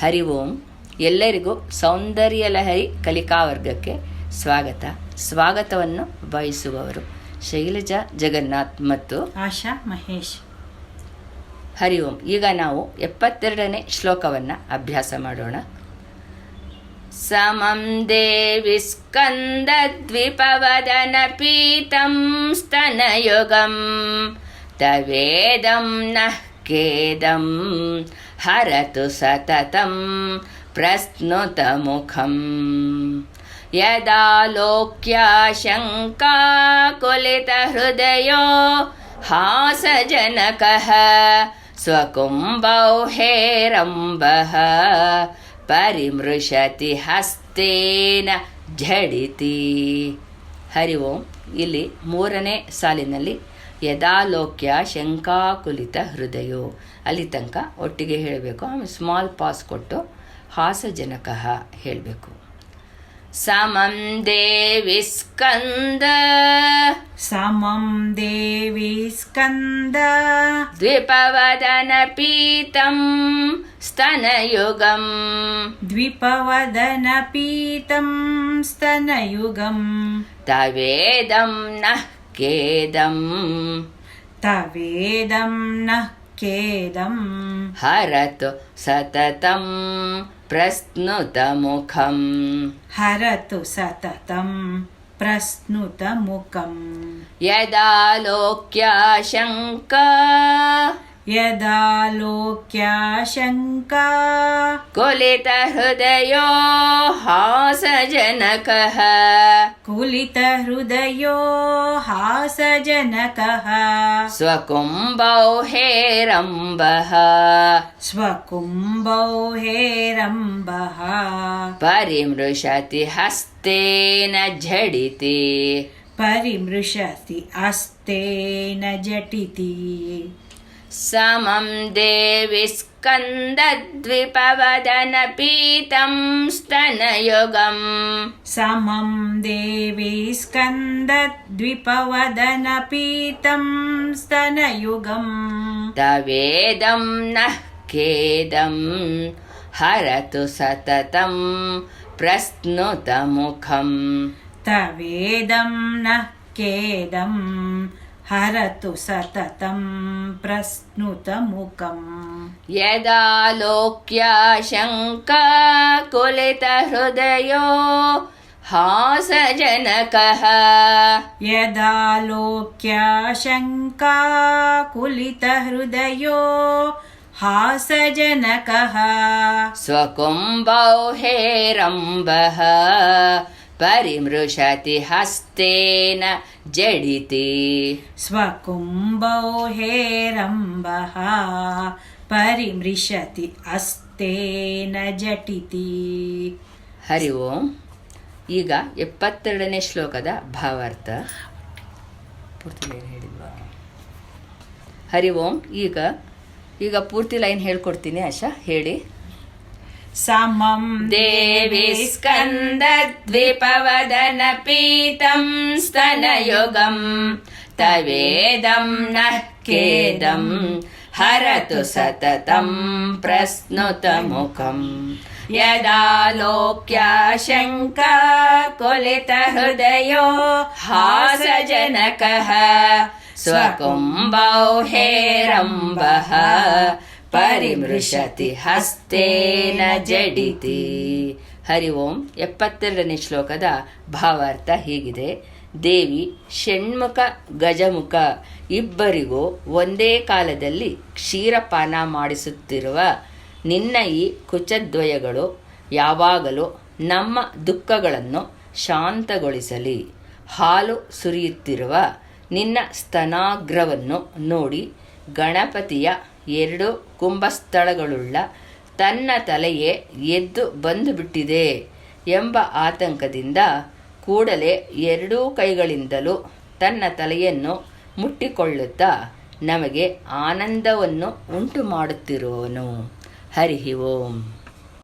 ಹರಿ ಓಂ ಎಲ್ಲರಿಗೂ ಸೌಂದರ್ಯ ಲಹರಿ ಕಲಿಕಾ ವರ್ಗಕ್ಕೆ ಸ್ವಾಗತ. ಸ್ವಾಗತವನ್ನು ಬಯಸುವವರು ಶೈಲಜಾ ಜಗನ್ನಾಥ್ ಮತ್ತು ಆಶಾ ಮಹೇಶ್. ಹರಿ ಓಂ ಈಗ ನಾವು ಎಪ್ಪತ್ತೆರಡನೇ ಶ್ಲೋಕವನ್ನು ಅಭ್ಯಾಸ ಮಾಡೋಣ. ಸಮಂ ದೇವಿ ಸ್ಕಂದದ್ವಿಪವದನ ಪೀತಂ ಸ್ತನಯುಗಂ ತವೇದಂ ನಃ ಖೇದಂ ಹರತು ಸತತಂ ಪ್ರಸ್ನುತಮುಖಂ ಶಂಕಾಕುಲಿತ ಹೃದಯೋ ಹಾಸಜನಕಃ ಸ್ವಕುಂಭೌ ಹೇರಂಬಃ ಪರಿಮೃಶತಿ ಹಸ್ತೇನ ಝಡಿತಿ ಹರಿ ಓಂ ಇಲ್ಲಿ ಮೂರನೇ ಸಾಲಿನಲ್ಲಿ ಯದಾಲೋಕ್ಯ ಶಂಕಾಕುಲಿತ ಹೃದಯೋ. ಅಲ್ಲಿ ತನಕ ಒಟ್ಟಿಗೆ ಹೇಳಬೇಕು. ಆಮೇಲೆ ಸ್ಮಾಲ್ ಪಾಸ್ ಕೊಟ್ಟು ಹಾಸಜನಕ ಹೇಳಬೇಕು. ಸಮಂ ದೇವಿ ಸ್ಕಂದ. ಸಮಂ ದೇವಿ ಸ್ಕಂದ. ದ್ವಿಪವದನ ಪೀತಂ ಸ್ತನಯುಗಂ. ದ್ವಿಪವದನ ಪೀತಂ ಸ್ತನಯುಗಂ. ತವೇದಂ ನಃ केदम् तवेदं नः केदं हरतु सततं प्रस्नुतमुखं हरतु सततं प्रस्नुतमुखं यदा लोक्याशङ्का यदा लोक्याशङ्का कुलितहृदयो हा जनकः। कुलितहृदयो हासजनकः स्वकुम्भौ हेरम्बः स्वकुम्भौ हेरम्बः परिमृशति हस्तेन झटिति। परिमृशति हस्तेन झटिति। समं देवि स्कन्दद्विपवदन पीतं स्तनयुगम्। समं देवी स्कन्दद्विपवदनपीतं स्तनयुगम्। तवेदं नः खेदं हरतु सततं प्रस्नुतमुखम् तवेदं नः केदं हरतु सततं प्रस्नुतमुकम् यदा लोक्या शङ्का हासजनकः। यदा लोक्या शङ्का हासजनकः। स्वकुम्भौ हेरम्बः परिमृशति हस्तेन जडिति स्वकुम्बौ हेरम्बः परिमृशति अस्तेन झटिति ಹರಿ ಓಂ ಈಗ ಎಪ್ಪತ್ತೆರಡನೇ ಶ್ಲೋಕದ ಭಾವಾರ್ಥ ಪೂರ್ತಿ ಲೈನ್ ಹೇಳಿಲ್ವಾ ಹರಿ ಓಂ ಈಗ ಈಗ ಪೂರ್ತಿ ಲೈನ್ ಹೇಳ್ಕೊಡ್ತೀನಿ ಆಶಾ ಹೇಳಿ समं देवि स्कन्दद्विपवदनपीतं स्तनयुगं तवेदं नः खेदं हरतु सततं प्रस्नुतमुखम् यदा लोक्या शङ्का कुलितहृदयो हासजनकः स्वकुम्भौ हेरम्बः ಪರಿಮೃಶತಿ ಹಸ್ತೇನ ಜಡಿತಿ. ಹರಿ ಓಂ, ಎಪ್ಪತ್ತೆರಡನೇ ಶ್ಲೋಕದ ಭಾವಾರ್ಥ ಹೀಗಿದೆ. ದೇವಿ, ಷಣ್ಮುಖ, ಗಜಮುಖ ಇಬ್ಬರಿಗೂ ಒಂದೇ ಕಾಲದಲ್ಲಿ ಕ್ಷೀರಪಾನ ಮಾಡಿಸುತ್ತಿರುವ ನಿನ್ನ ಈ ಕುಚದ್ವಯಗಳು ಯಾವಾಗಲೂ ನಮ್ಮ ದುಃಖಗಳನ್ನು ಶಾಂತಗೊಳಿಸಲಿ. ಹಾಲು ಸುರಿಯುತ್ತಿರುವ ನಿನ್ನ ಸ್ತನಾಗ್ರವನ್ನು ನೋಡಿ ಗಣಪತಿಯ ಎರಡು ಕುಂಭಸ್ಥಳಗಳುಳ್ಳ ತನ್ನ ತಲೆಯೇ ಎದ್ದು ಬಂದು ಬಿಟ್ಟಿದೆ ಎಂಬ ಆತಂಕದಿಂದ ಕೂಡಲೇ ಎರಡೂ ಕೈಗಳಿಂದಲೂ ತನ್ನ ತಲೆಯನ್ನು ಮುಟ್ಟಿಕೊಳ್ಳುತ್ತಾ ನಮಗೆ ಆನಂದವನ್ನು ಉಂಟು ಮಾಡುತ್ತಿರುವನು ಹರಿ ಓಂ.